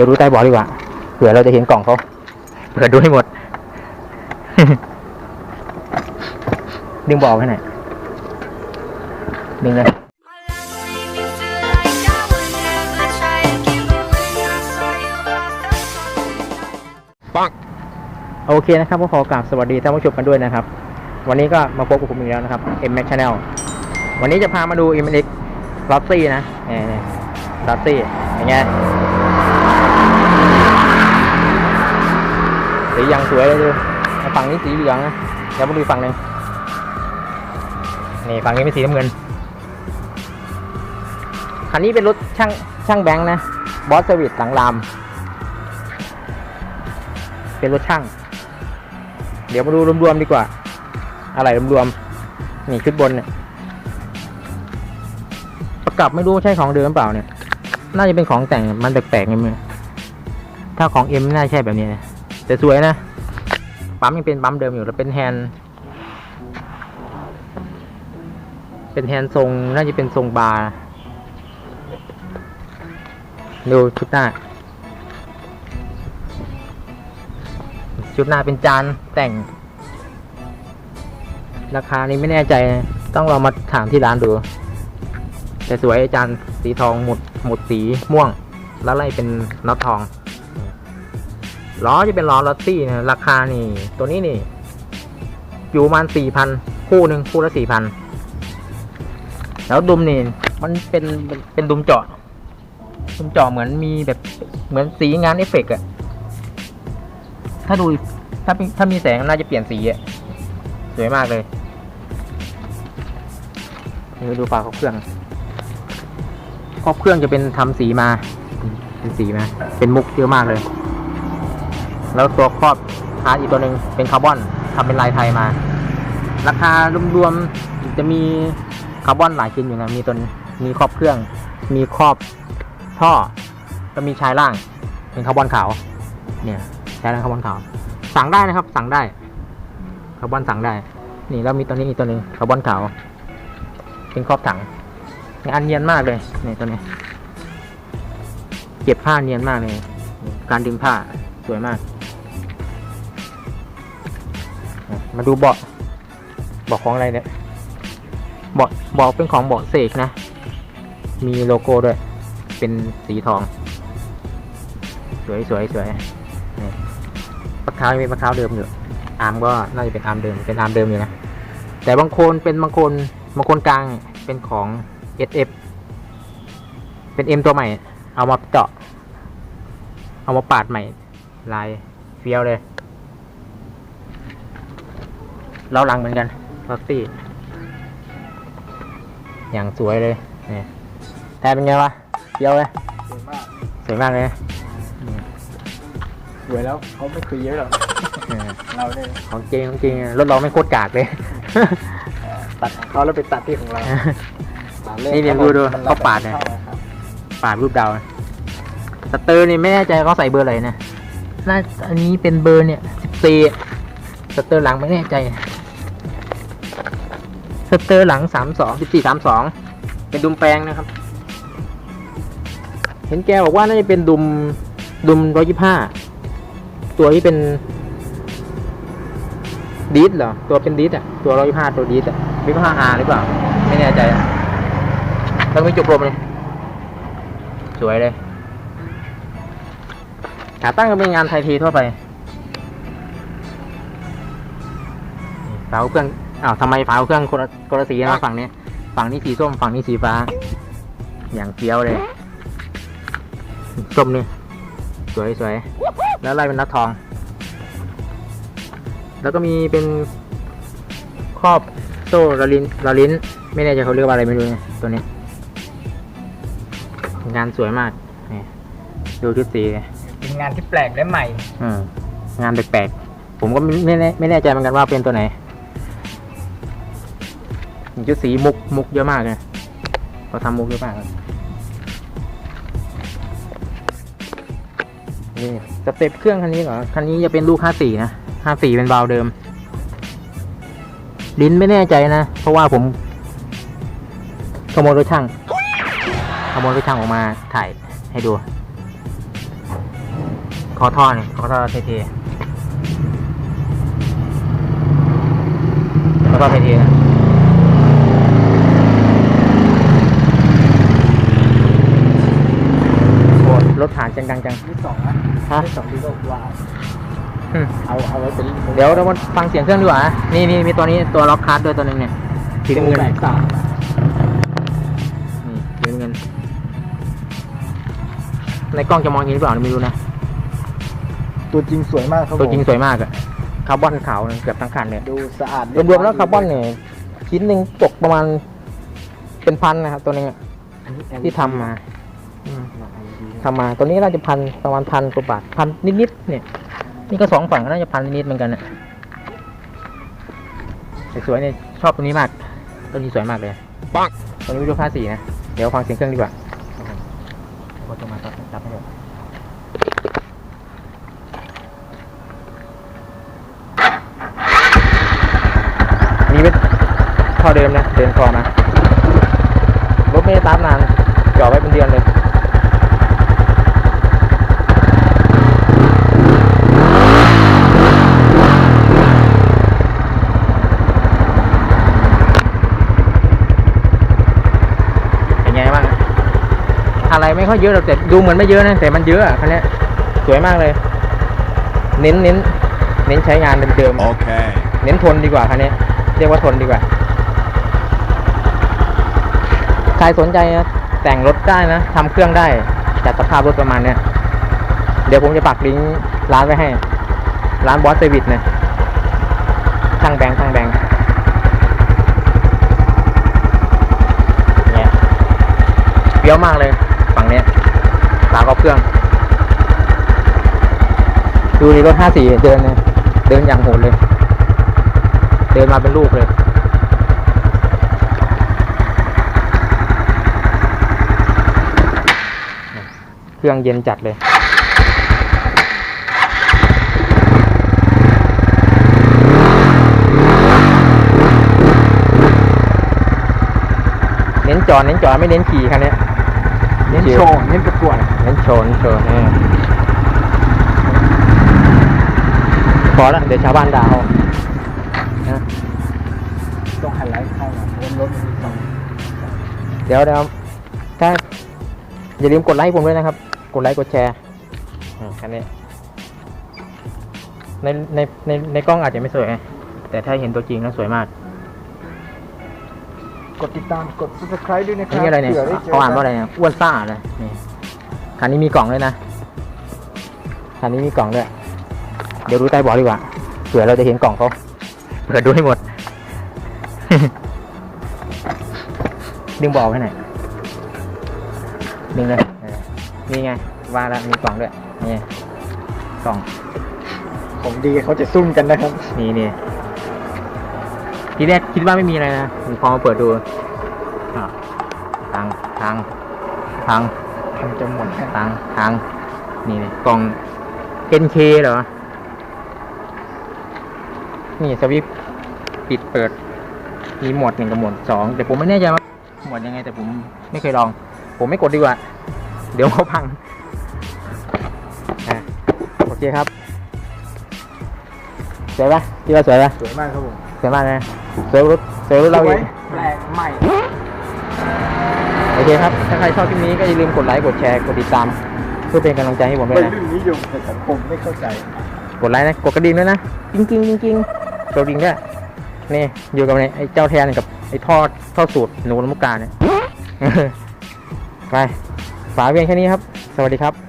ดี๋ยวดูใต้เบาะดีกว่าเผื่อเราจะเห็นกล่องเขาเผื่อดูให้หมด ดึงเบาะให้หน่อยดึงเลยปังโอเคนะครับก็ขอกราบสวัสดีท่านผู้ชมกันด้วยนะครับ วันนี้ก็มาพบกับผมอีกแล้วนะครับ M Max Channel วันนี้จะพามาดู M X l o s s y นะนี่นี่ l o s s y อย่างเงี้ย สีอย่างสวยเลยดูฝั่งนี้สีเหลืองนะเดี๋ยวมาดูฝั่งหนึ่งนี่ฝั่งนี้เป็นสีน้ำเงิน คันนี้เป็นรถช่างช่างแบงค์นะบอสเซอร์วิสหลังราม เป็นรถช่าง เดี๋ยวมาดูรวมๆดีกว่า อะไรรวมๆนี่ชุดบนเนี่ยประกับไม่รู้ใช่ของเดิมหรือเปล่าเนี่ย น่าจะเป็นของแต่งมันแปลกๆไงมึงถ้าของเอ็มน่าใช่แบบนี้นะ แต่สวยนะ ปั๊มยังเป็นปั๊มเดิมอยู่แล้วเป็นแฮนเป็นแฮนทรงน่าจะเป็นทรงบาร์ดูชุดหน้า ชุดหน้าเป็นจานแต่ง ราคานี้ไม่แน่ใจ ต้องลองมาถามที่ร้านดู แต่สวยจานสีทองหมดหมดสีม่วง แล้วไล่เป็นน็อตทอง ล้อจะเป็นล้อลอตตี้นะราคานี่ ตัวนี้นี่ อยู่ประมาณสี่พันคู่หนึ่งคู่ละสี่พันแล้วดุมนี่มันเป็นเป็นดุมเจาะดุมเจาะเหมือนมีแบบเหมือนสีงานเอฟเฟกต์อะถ้าดูถ้าถ้ามีแสงน่าจะเปลี่ยนสีอะสวยมากเลยนี่ดูฝาครอบเครื่องครอบเครื่องจะเป็นทำสีมา เป็นสีมา เป็นมุกเยอะมากเลย แล้วตัวครอบฮาร์ดอีกตัวหนึ่งเป็นคาร์บอนทำเป็นลายไทยมา ราคารวมๆจะมีคาร์บอนหลายชิ้นอยู่นะมีตัวมีครอบเครื่อง มีครอบท่อก็มีชายล่าง เป็นคาร์บอนขาว เนี่ยชายล่างคาร์บอนขาว สั่งได้นะครับ สั่งได้คาร์บอนสั่งได้ นี่แล้วมีตัวนี้อีกตัวหนึ่งคาร์บอนขาว เป็นครอบถังงานเนียนมากเลยนี่ตัวนี้เก็บผ้าเนียนมากเลย การดึงผ้าสวยมาก มาดูเบาะเบาะของอะไรเนี่ยเบาะเบาะเป็นของเบาะเสกนะ มีโลโก้ด้วย เป็นสีทอง สวยสวยสวยนี่ปลักเท้ายังเป็นปลักเท้าเดิมอยู่ อาร์มก็น่าจะเป็นอาร์มเดิม เป็นอาร์มเดิมอยู่นะ แต่บางคนเป็นบางคนบางคนกลางเป็นของ SF เป็น M ตัวใหม่ เอามาเจาะ เอามาปาดใหม่ ลายเฟี้ยวเลย เราหลังเหมือนกันลอตตี้อย่างสวยเลยนี่แต่เป็นไงวะเฟี้ยวเลยสวยมากสวยมากเลยสวยแล้วเขาไม่คุยเยอะหรอกเออเราเนี่ยของจริงของจริงรถเราไม่โคตรกากเลยเอ่อตัดของเขาแล้วไปตัดที่ของเราตัดลขนี่เดี๋ยวดูดูมันเขาปาดเนี่ยข้ครับปาดรูปดาวสเตอร์นี่ไม่แน่ใจเขาใส่เบอร์อะไรนะน่าอันนี้เป็นเบอร์เนี่ยสิบสี่สเตอร์หลังไม่แน่ใจ สเตอร์หลังสามสองสิบสี่สามสองเป็นดุมแปลงนะครับ เห็นแกบอกว่าน่าจะเป็นดุมดุมร้อยยี่ห้าตัวที่เป็นดีดเหรอ ตัวเป็นดีดอะตัวร้อยห้าตัวดีดอะบิ๊กห้าอาร์หรือเปล่า ไม่แน่ใจอะต้องมีจุกลมเลย สวยเลยขาตั้งก็เป็นงานไทยทีทั่วไปนี่ฝาเครื่อง อ้าวทำไมฝาเครื่องคนละคนละสีนะฝั่งนี้ ฝั่งนี้สีส้ม ฝั่งนี้สีฟ้า อย่างเฟี้ยวเลย ส้มนี่ สวยสวย แล้วไล่เป็นนัดทอง แล้วก็มีเป็นครอบโซ่ระลินระลิน ไม่แน่ใจเขาเรียกว่าอะไรไม่รู้เนี่ยตัวนี้ งานสวยมากนี่ดูชุดสีเป็นงานที่แปลกและใหม่ อืม งานแปลกๆ ผมก็ไม่ไม่แน่ไม่แน่ใจเหมือนกันว่าเป็นตัวไหน นี่ชุดสีมุกมุกเยอะมากเลยเขาทำมุกเยอะมากนี่สเต็ปเครื่องคันนี้เหรอคันนี้จะเป็นลูก54นะ54เป็นเบาเดิม ลิ้นไม่แน่ใจนะ เพราะว่าผมขโมยรถช่างขโมยรถช่างออกมาถ่ายให้ดูคอท่อนี่ยคอท่อเทๆแล้วก็เทๆนะโอ้ รถผ่านจังดังจังที่สองนะฮะที่สองที่ก็ว้าวอืมเอาเอาไว้เป็นเดี๋ยวเรามาฟังเสียงเครื่องดีกว่านะนี่นี่มีตัวนี้ตัวล็อกคาร์ดด้วยตัวหนึ่งเนี่ยสีน้ำเงินแบนี่กสามสีน้ำเงิน ในกล้องจะมองเห็นหรือเปล่าไม่รู้นะ ตัวจริงสวยมากครับตัวจริงผมสวยมากอะคาร์บอนขาวเกือบทั้งคันเลยดูสะอาดรวมๆแล้วคาร์บอนเนี่ยชิ้นหนึ่งตกประมาณเป็นพันนะครับตัวหนึงอะที่ทำมาอืม ทำมา ตัวนี้น่าจะพันประมาณพันกว่าบาทพันนิดๆเนี่ย นี่ก็สองฝั่งก็น่าจะพันนิดๆเหมือนกันอะแต่สวยเนี่ยชอบตัวนี้มากตัวนี้สวยมากเลยปังตัวนี้วิดีโอภาษีนะ เดี๋ยวฟังเสียงเครื่องดีกว่าโอ้ตัวมาตัดจับให้เลยนี่เป็นท่อเดิมนะ เดินคอมารถไม่ได้ตามนานจอดไว้เป็นเดือนเลย เป็นไงบ้าง อะไรไม่ค่อยเยอะหรอกแต่ดูเหมือนไม่เยอะนะแต่มันเยอะอะคันเนี้ยสวยมากเลย เน้นเน้นเน้นใช้งานเดิมๆอะ Okay. เน้นทนดีกว่าคันนี้เรียกว่าทนดีกว่าใครสนใจนะแต่งรถได้นะทำเครื่องได้จัดสภาพรถประมาณเนี้ยเดี๋ยวผมจะปักลิงก์ร้านไว้ให้ ร้านบอสเซอร์วิสนะช่างแบงค์ช่างแบงค์เนี่ยเปรี้ยวมากเลยฝั่งเนี้ยฝาค ครื่อง ดูในรถ54เดินเนี่ยเดินอย่างโหดเลย เดินมาเป็นลูกเลยเครื่องเย็นจัดเลยเน้นจอดเน้นจอดไม่เน้นขี่คันเนี้ย เน้นโชว์เน้นประกวดเน้นโชว์เน้นโชว์เออพอแล้วเดี๋ยวชาวบ้านด่าเอานะต้องไฮไลท์เข้ามาเพราะว่ารถมันมีสองเดี๋ยวเดี๋ยวถ้าอย่าลืมกดไลค์ผมด้วยนะครับ กดไลค์กดแชร์อืมแค่นี้ในในในในกล้องอาจจะไม่สวยไงแต่ถ้าเห็นตัวจริงแล้วสวยมาก กดติดตามกด subscribe ด้วยนะครับนี่อะไรเนี่ยผื่ด้จเขาอ่านว่าอะไรเนี่ยอ้วนซ่าเลยนี่คันนี้มีกล่องด้วยนะคันนี้มีกล่องด้วย เดี๋ยวดูใต้เบาะดีกว่าเผื่อเราจะเห็นกล่องเขาเผื่อดูให้หมด ดึงเบาะให้หน่อยดึงเลยเออนี่ไงว่าแล้วมีกล่องด้วยนี่กล่อง ของดีเขาจะซุ่มกันนะครับ นี่นี่ ทีแรกคิดว่าไม่มีอะไรนะพอมาเปิดดูอะทางทางทางทำจะหมดทางทางนี่เลยกล่อง NK เหรอ นี่สวิตช์ปิดเปิด มีโหมดหนึ่งกับโหมดสองแต่ผมไม่แน่ใจว่าโหมดยังไงแต่ผมไม่เคยลอง ผมไม่กดดีกว่า เดี๋ยวเขาพังอะโอเคครับ สวยปะพี่ว่าสวยปะสวยมากครับผม สวยมากนะ สวยรถสวยรถเราสเอวยงแปลกใหม่ โอเคครับ ถ้าใครชอบคลิปนี้ก็อย่าลืมกดไลค์ กดแชร์ กดติดตาม เพื่อเป็นกำลังใจให้ผมด้วัวยยนะรุ่นนิยมแต่สังคมไม่เข้าใจ กดไลค์นะ กดกระดิ่งด้วยนะจริงจริงๆจริงๆกดกระดิ่งด้วยนี่ อยู่กับไอ้เจ้าแทนกับไอ้ทอดทอดสูตรหนูลมุกกาเนี่ย ไปฝากเพียงแค่นี้ครับ สวัสดีครับ